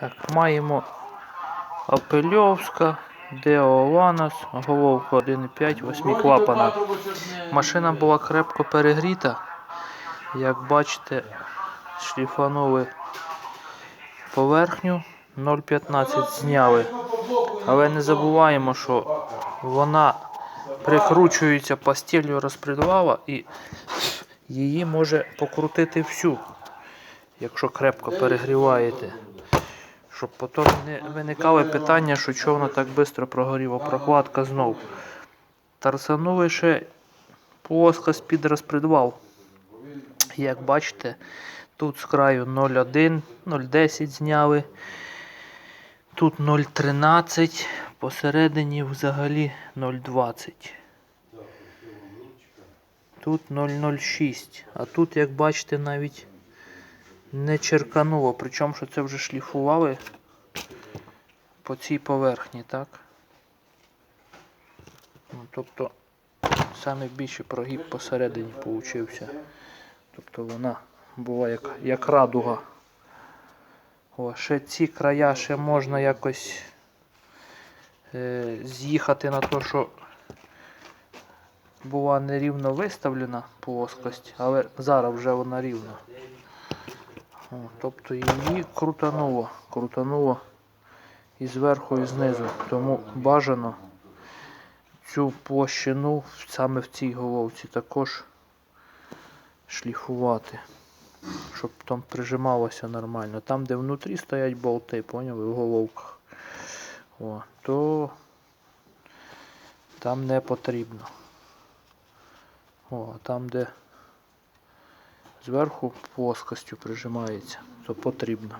Так, маємо Апельовська, Део Ланос, головка 1,5, 8 клапана. Машина була крепко перегріта. Як бачите, шліфанули поверхню 0,15 зняли. Але не забуваємо, що вона прикручується постілью розпредвала і її може покрутити всю, якщо крепко перегріваєте. Щоб потім не виникали питання, що чого воно так швидко прогоріло. Прокладка знов. Тарсанули ще плоскость під розпредвал. Як бачите, тут з краю 0,1, 0,10 зняли. Тут 0,13, посередині взагалі 0,20. Тут 0,06. А тут, як бачите, навіть не черкануло. Причому, що це вже шліфували по цій поверхні, так? Ну, тобто, саме більший прогиб посередині получився. Тобто вона була як, як радуга. О, ще ці края ще можна якось е, з'їхати на те, що була нерівно виставлена плоскость, але зараз вже вона рівна. Тобто її крутануло, крутануло і зверху, і знизу. Тому бажано цю площину саме в цій головці також шліфувати щоб там прижималося нормально. Там, де внутрі стоять болти, поняли, в головках. О, то там не потрібно. О, там, де зверху плоскостю прижимається, то потрібно.